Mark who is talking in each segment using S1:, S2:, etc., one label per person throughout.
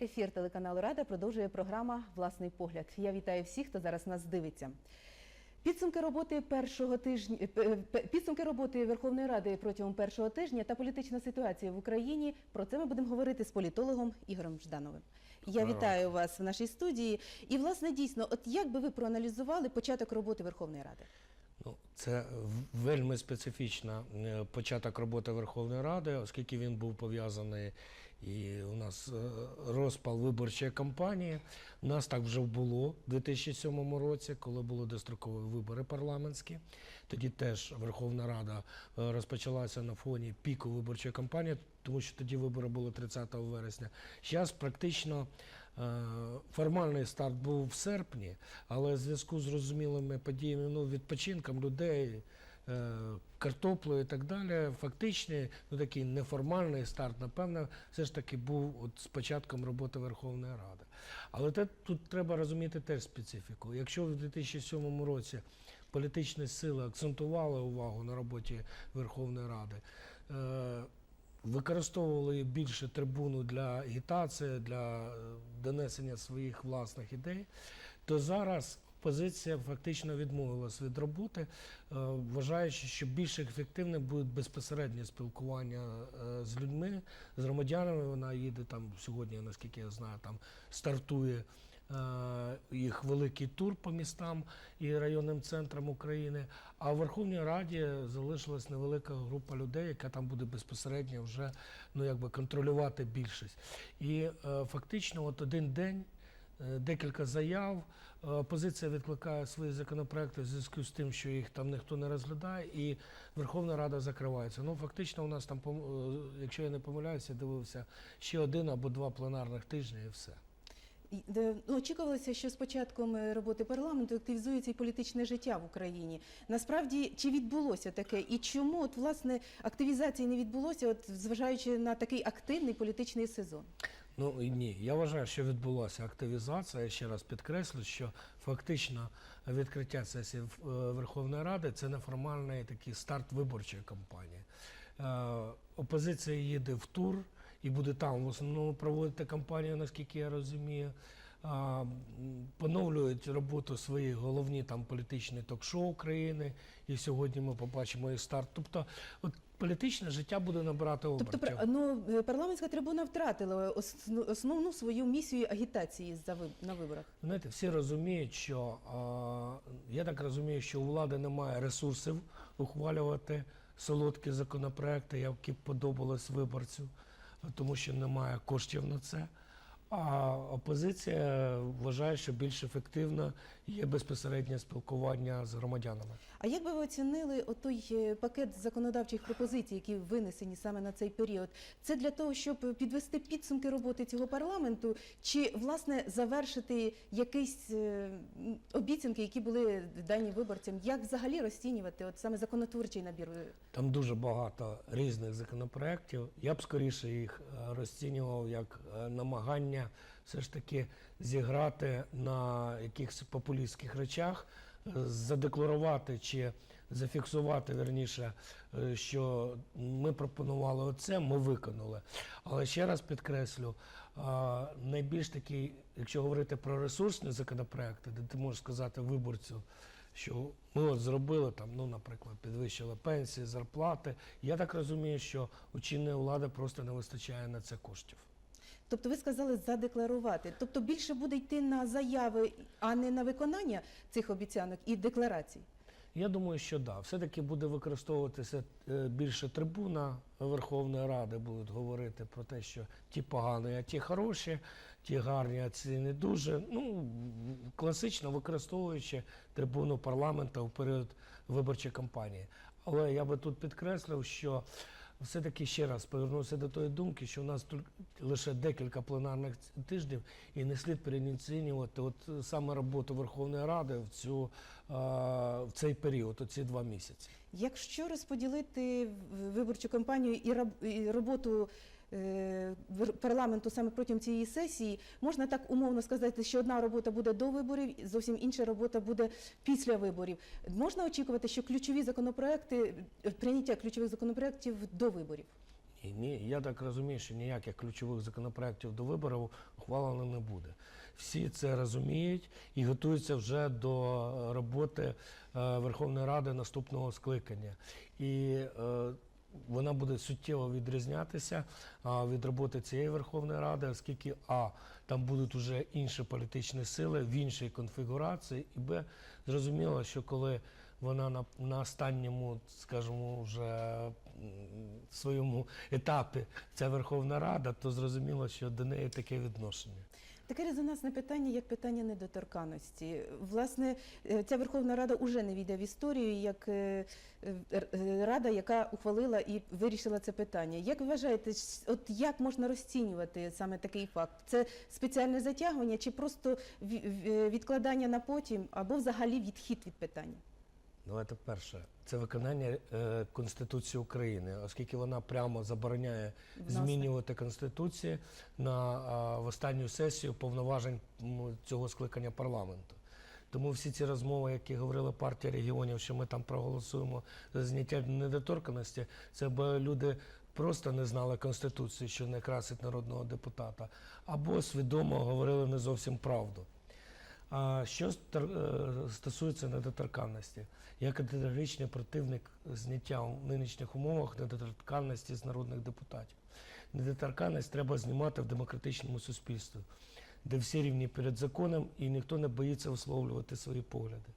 S1: Ефір телеканалу Рада продовжує програма Власний погляд. Я вітаю всіх, хто зараз нас дивиться. Підсумки роботи першого тижня е, підсумки роботи Верховної Ради протягом першого тижня та політична ситуація в Україні. Про це ми будемо говорити з політологом Ігорем Ждановим. Я вітаю вас в нашій студії. І власне дійсно, от як би ви проаналізували початок роботи Верховної Ради?
S2: Ну, це вельми специфічна е, початок роботи Верховної Ради, оскільки він був пов'язаний і у нас е, розпал виборчої кампанії. У нас так вже було в 2007 році, коли були дострокові вибори парламентські. Тоді теж Верховна Рада е, розпочалася на фоні піку виборчої кампанії, тому що тоді вибори були 30 вересня. Зараз практично е, формальний старт був в серпні, але в зв'язку з зрозумілими подіями, ну, відпочинком людей, картоплею і так далі, фактичний, ну такий неформальний старт, напевно, все ж таки був от з початком роботи Верховної Ради. Але те, тут треба розуміти теж специфіку. Якщо в 2007 році політичні сили акцентували увагу на роботі Верховної Ради, е, використовували більше трибуну для агітації, для е, донесення своїх власних ідей, то зараз опозиція фактично відмовилась від роботи, е, вважаючи, що більш ефективним буде безпосереднє спілкування е, з людьми, з громадянами. Вона їде там сьогодні, наскільки я знаю, там стартує е, їх великий тур по містам і районним центрам України. А в Верховній Раді залишилась невелика група людей, яка там буде безпосередньо вже ну якби контролювати більшість. І фактично, от один день. Е, Декілька заяв. Е, Опозиція відкликає свої законопроекти в зв'язку з тим, що їх там ніхто не розглядає, і Верховна Рада закривається. Ну фактично, у нас там, е, якщо я не помиляюся, дивився ще один або два пленарних тижні, і все.
S1: Ну, очікувалося, що з початком роботи парламенту активізується і політичне життя в Україні. Насправді, чи відбулося таке, і чому от власне активізації не відбулося, от зважаючи на такий активний політичний сезон?
S2: Ну і ні, я вважаю, що відбулася активізація. Я ще раз підкреслю, що фактично відкриття сесії е, Верховної Ради це неформальний такий старт виборчої кампанії. Е, Опозиція їде в тур і буде там в основному проводити кампанію, наскільки я розумію. Поновлюють роботу свої головні там політичні ток-шоу України. І сьогодні ми побачимо їх старт. Тобто, от політичне життя буде набирати обертів.
S1: Тобто, ну, е, парламентська трибуна втратила основну свою місію агітації за на виборах.
S2: Знаєте, всі розуміють, що а, я так розумію, що у влади немає ресурсів ухвалювати солодкі законопроекти, які б подобались виборцю, тому що немає коштів на це. А опозиція вважає, що більш ефективно є безпосереднє спілкування з громадянами.
S1: А як би ви оцінили отой е, пакет законодавчих пропозицій, які винесені саме на цей період? Це для того, щоб підвести підсумки роботи цього парламенту, чи власне завершити якісь е, обіцянки, які були дані виборцям? Як взагалі розцінювати от саме законотворчий набір?
S2: Там дуже багато різних законопроєктів. Я б скоріше їх е, розцінював як намагання все ж таки зіграти на якихось популістських речах, е, задекларувати чи зафіксувати верніше, е, що ми пропонували оце, ми виконали. Але ще раз підкреслю, е, найбільш такий, якщо говорити про ресурсні законопроекти, де ти можеш сказати виборцю, що ми от зробили там, ну, наприклад, підвищили пенсії, зарплати. Я так розумію, що у чинної влади просто не вистачає на це коштів.
S1: Тобто ви сказали задекларувати. Тобто більше буде йти на заяви, а не на виконання цих обіцянок і декларацій.
S2: Я думаю, що да, все-таки буде використовуватися е, більше трибуна Верховної Ради, будуть говорити про те, що ті погані, а ті хороші, ті гарні, а ці не дуже. Ну, класично використовуючи трибуну парламенту в період виборчої кампанії. Але я би тут підкреслив, що все-таки ще раз повернувся до тої думки, що у нас тут лише декілька пленарних тижнів і не слід переоцінювати от саме роботу Верховної Ради в цю е, в цей період, оці два місяці.
S1: Якщо розподілити виборчу кампанію і роботу е, парламенту саме протягом цієї сесії, можна так умовно сказати, що одна робота буде до виборів, зовсім інша робота буде після виборів. Можна очікувати, що ключові законопроекти, е, прийняття ключових законопроектів до виборів.
S2: Ні, я так розумію, що ніяких ключових законопроєктів до виборів ухвалено не буде. Всі це розуміють і готуються вже до роботи е, Верховної Ради наступного скликання. І е, вона буде суттєво відрізнятися від роботи цієї Верховної Ради, оскільки а там будуть вже інші політичні сили в іншій конфігурації, і б зрозуміло, що коли вона на, на останньому, скажімо, вже своєму етапі ця Верховна Рада, то зрозуміло, що до неї таке відношення.
S1: Таке резонансне питання, як питання недоторканності. Власне, е, ця Верховна Рада уже не війде в історію як е, е, рада, яка ухвалила і вирішила це питання. Як вважаєте, от як можна розцінювати саме такий факт? Це спеціальне затягування чи просто відкладання на потім, або взагалі відхід від питання?
S2: Давайте перше. Це виконання е, Конституції України, оскільки вона прямо забороняє
S1: Вносити.
S2: змінювати Конституцію на а, в останню сесію повноважень цього скликання парламенту. Тому всі ці розмови, які говорила партія регіонів, що ми там проголосуємо за зняття недоторканості, це бо люди просто не знали Конституції, що не красить народного депутата, або свідомо говорили не зовсім правду. А що е, стосується недоторканності, я категоричний противник зняття в нинішніх умовах недоторканності з народних депутатів. Недоторканність треба знімати в демократичному суспільстві, де всі рівні перед законом і ніхто не боїться висловлювати свої погляди.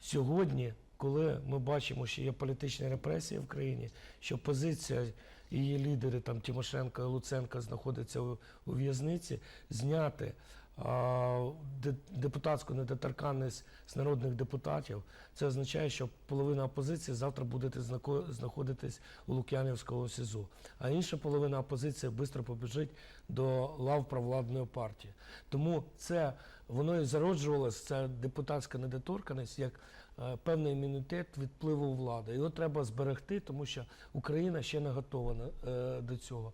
S2: Сьогодні, коли ми бачимо, що є політичні репресії в країні, що позиція її лідери там Тимошенко і Луценко знаходяться у, у в'язниці, зняти депутатську недоторканність з народних депутатів, це означає, що половина опозиції завтра буде знаходитись у Лук'янівського СІЗО, а інша половина опозиції швидко побіжить до лав провладної партії. Тому це воно і зароджувалося, ця депутатська недоторканість, як е, певний імунітет від впливу влади. Його треба зберегти, тому що Україна ще не готова е, до цього.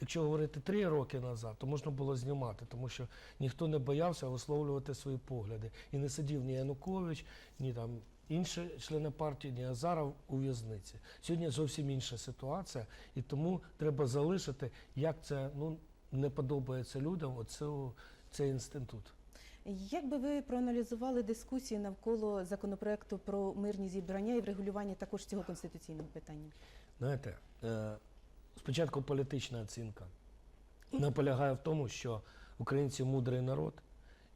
S2: Якщо говорити три роки назад, то можна було знімати, тому що ніхто не боявся висловлювати свої погляди. І не сидів ні Янукович, ні там інші члени партії, ні Азаров у в'язниці. Сьогодні зовсім інша ситуація, і тому треба залишити, як це ну, не подобається людям, оцю, цей інститут.
S1: Як би ви проаналізували дискусії навколо законопроекту про мирні зібрання і врегулювання також цього конституційного питання?
S2: Знаєте, е, спочатку політична оцінка. Вона полягає в тому, що українці мудрий народ,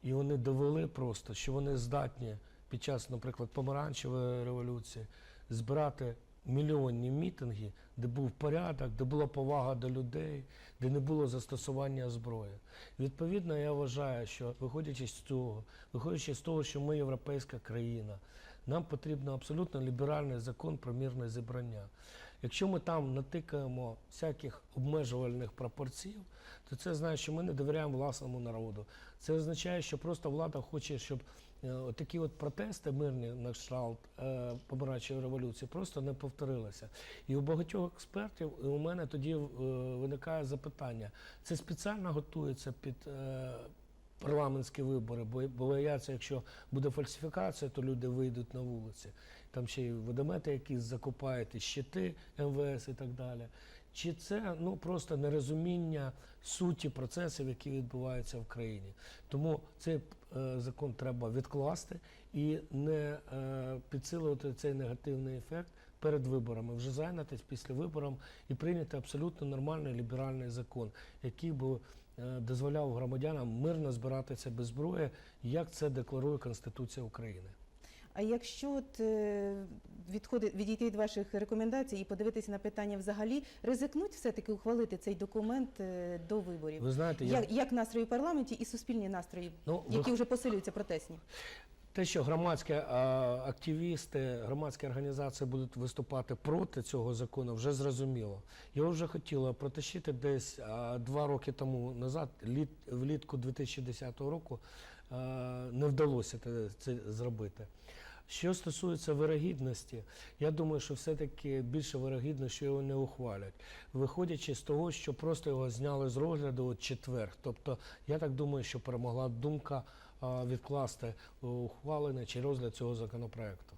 S2: і вони довели просто, що вони здатні під час, наприклад, помаранчевої революції збирати мільйонні мітинги, де був порядок, де була повага до людей, де не було застосування зброї. Відповідно, я вважаю, що виходячи з цього, виходячи з того, що ми європейська країна, нам потрібен абсолютно ліберальний закон про мирне зібрання. Якщо ми там натикаємо всяких обмежувальних пропорцій, то це означає, що ми не довіряємо власному народу. Це означає, що просто влада хоче, щоб е, такі от протести мирні на кшталт е, помаранчевої революції просто не повторилися. І у багатьох експертів у мене тоді е, виникає запитання: це спеціально готується під. Парламентські вибори, бо бо бояться, якщо буде фальсифікація, то люди вийдуть на вулиці. Там ще й водомети якісь закопають, і щити МВС і так далі. Чи це ну просто нерозуміння суті процесів, які відбуваються в країні? Тому цей е, закон треба відкласти і не е, підсилювати цей негативний ефект перед виборами, вже зайнятися після виборів і прийняти абсолютно нормальний ліберальний закон, який би дозволяв громадянам мирно збиратися без зброї, як це декларує Конституція України.
S1: А якщо от е, відходи, відійти від ваших рекомендацій і подивитися на питання взагалі, ризикнуть все-таки ухвалити цей документ е, до виборів?
S2: Ви знаєте, я
S1: Як, як настрої в парламенті і суспільні настрої,
S2: ну, ви
S1: які вже посилюються протестні?
S2: Те, що громадські активісти, громадські організації будуть виступати проти цього закону, вже зрозуміло. Його вже хотіли протащити десь два роки тому назад, літ, влітку 2010 року, не вдалося це зробити. Що стосується вирогідності, я думаю, що все-таки більше вирогідно, що його не ухвалять, виходячи з того, що просто його зняли з розгляду от четвер. Тобто, я так думаю, що перемогла думка відкласти ухвалення чи розгляд цього законопроекту.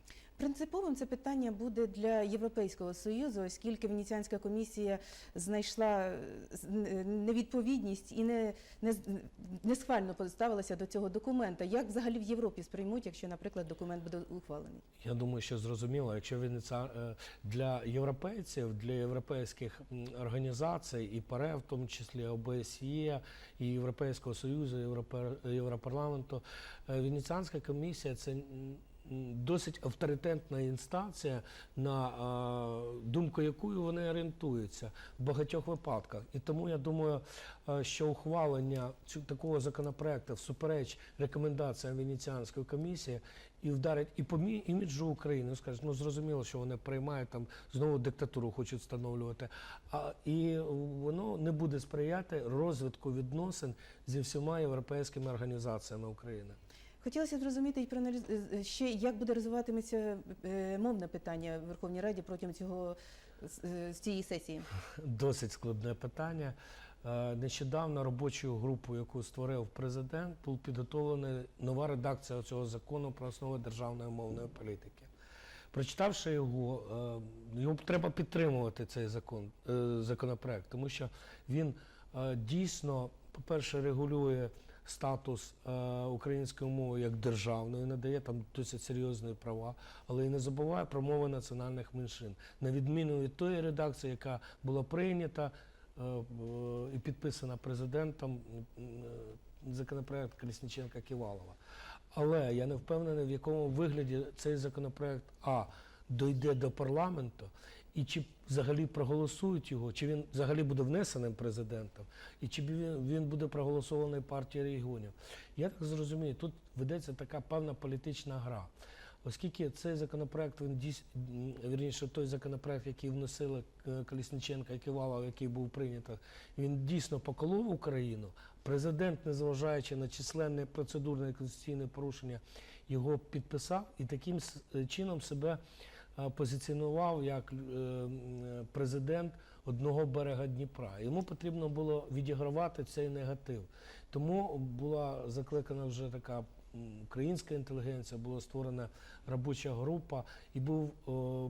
S1: Принциповим це питання буде для Європейського союзу, оскільки Венеціанська комісія знайшла е, з- невідповідність і не, не, не схвально поставилася до цього документа. Як взагалі в Європі сприймуть, якщо, наприклад, документ буде ухвалений?
S2: Я думаю, що зрозуміло, якщо це е, для європейців, для європейських організацій і ПАРЕ, в тому числі ОБСЄ, і Європейського Союзу, Європарламенту, е, Венеціанська комісія це досить авторитетна інстанція, на е, думку якої вони орієнтуються в багатьох випадках. І тому я думаю, е, що ухвалення такого законопроекту всупереч рекомендаціям Венеціанської комісії і вдарить і по іміджу України. Скажуть, ну зрозуміло, що вони приймають там знову диктатуру, хочуть встановлювати. А і воно не буде сприяти розвитку відносин зі всіма європейськими організаціями України.
S1: Хотілося зрозуміти і проаналіз- ще, як буде розвиватиметься е, мовне питання в Верховній Раді протягом цього е, цієї сесії.
S2: Досить складне питання. Е, Нещодавно робочою групою, яку створив президент, була підготовлена нова редакція цього закону про основи державної мовної політики. Прочитавши його, е, його треба підтримувати цей закон, е, законопроект, тому що він е, дійсно, по-перше, регулює статус е, української мови як державної, надає там досить серйозні права, але і не забуває про мови національних меншин, на відміну від тої редакції, яка була прийнята е, і підписана президентом е, законопроект Колісніченка Ківалова. Але я не впевнений, в якому вигляді цей законопроект А дойде до парламенту, і чи взагалі проголосують його, чи він взагалі буде внесеним президентом, і чи він, буде проголосований партією регіонів. Я так зрозумію, тут ведеться така певна політична гра. Оскільки цей законопроект, він дійс... той законопроект, який вносили е, Колісниченка і Кивалов, який був прийнято, він дійсно поколов Україну. Президент, незважаючи на численне процедурне і конституційне порушення, його підписав і таким чином себе позиціонував як е, е, президент одного берега Дніпра. Йому потрібно було відігравати цей негатив. Тому була закликана вже така українська інтелігенція, була створена робоча група і був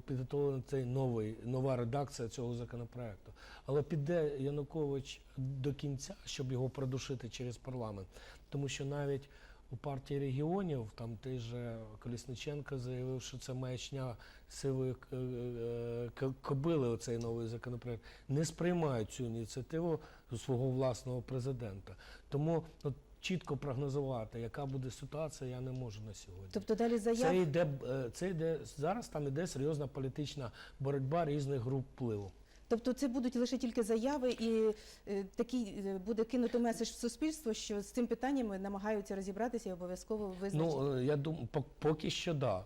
S2: підготовлений цей новий, нова редакція цього законопроекту. Але піде Янукович до кінця, щоб його продушити через парламент, тому що навіть у партії регіонів, там той же Колісниченко заявив, що це маячня сивої е, е, кобили, оцей новий законопроект, не сприймають цю ініціативу свого власного президента. Тому от, чітко прогнозувати, яка буде ситуація, я не можу на сьогодні.
S1: Тобто далі
S2: Це
S1: заяв
S2: йде, е, це йде зараз. Там іде серйозна політична боротьба різних груп впливу.
S1: Тобто це будуть лише тільки заяви, і е, такий е, буде кинуто меседж в суспільство, що з цим питаннями намагаються розібратися і обов'язково визначити.
S2: Ну е, я думаю, поки що да.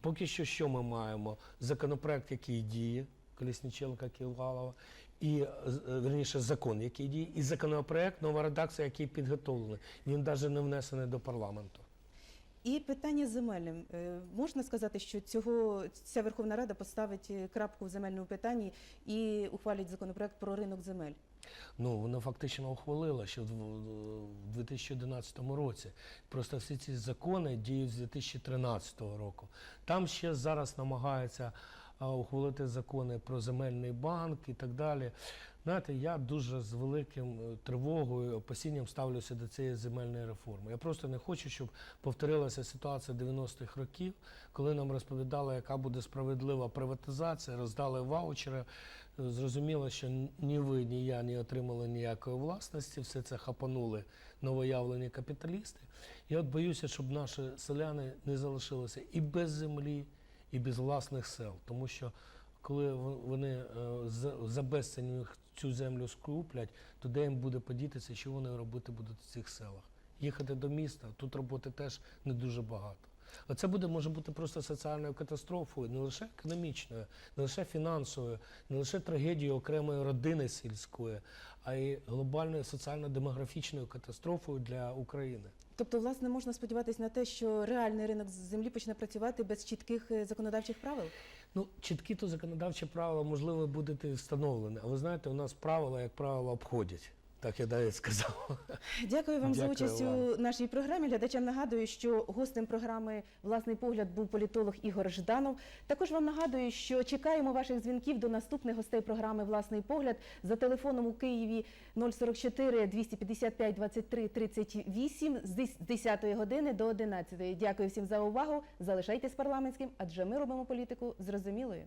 S2: Поки що що ми маємо? Законопроект, який діє, Колісніченка Ківалова, і верніше закон, який діє, і законопроект, нова редакція, який підготовлений. Він навіть не внесений до парламенту.
S1: І питання земельним. Е, Можна сказати, що цього ця Верховна Рада поставить е, крапку в земельному питанні і ухвалить законопроект про ринок земель.
S2: Ну, воно фактично ухвалило ще в 2011 році. Просто всі ці закони діють з 2013 року. Там ще зараз намагаються ухвалити закони про земельний банк і так далі. Знаєте, я дуже з великим е, тривогою, опасінням ставлюся до цієї земельної реформи. Я просто не хочу, щоб повторилася ситуація 90-х років, коли нам розповідали, яка буде справедлива приватизація, роздали ваучери. Зрозуміло, що ні ви, ні я не отримали ніякої власності, все це хапанули новоявлені капіталісти. Я от боюся, щоб наші селяни не залишилися і без землі, і без власних сел. Тому що коли во- вони е, за- безцінь цю землю скуплять, то де їм буде подітися, що вони робити будуть в цих селах? Їхати до міста, тут роботи теж не дуже багато. А це буде може бути просто соціальною катастрофою, не лише економічною, не лише фінансовою, не лише трагедією окремої родини сільської, а й глобальною соціально-демографічною катастрофою для України.
S1: Тобто, власне, можна сподіватися на те, що реальний ринок землі почне працювати без чітких е, законодавчих правил.
S2: Ну, чіткі то законодавчі правила, можливо, будуть встановлене, Але знаєте, у нас правила, як правило, обходять. Так я навіть сказав.
S1: Дякую вам за
S2: Дякую
S1: участь
S2: вам.
S1: у нашій програмі. Глядачам нагадую, що гостем програми Власний погляд був політолог Ігор Жданов. Також вам нагадую, що чекаємо ваших дзвінків до наступних гостей програми Власний погляд за телефоном у Києві 044 255 23 38 з 10 години до 11. Дякую всім за увагу. Залишайтесь парламентським, адже ми робимо політику зрозумілою.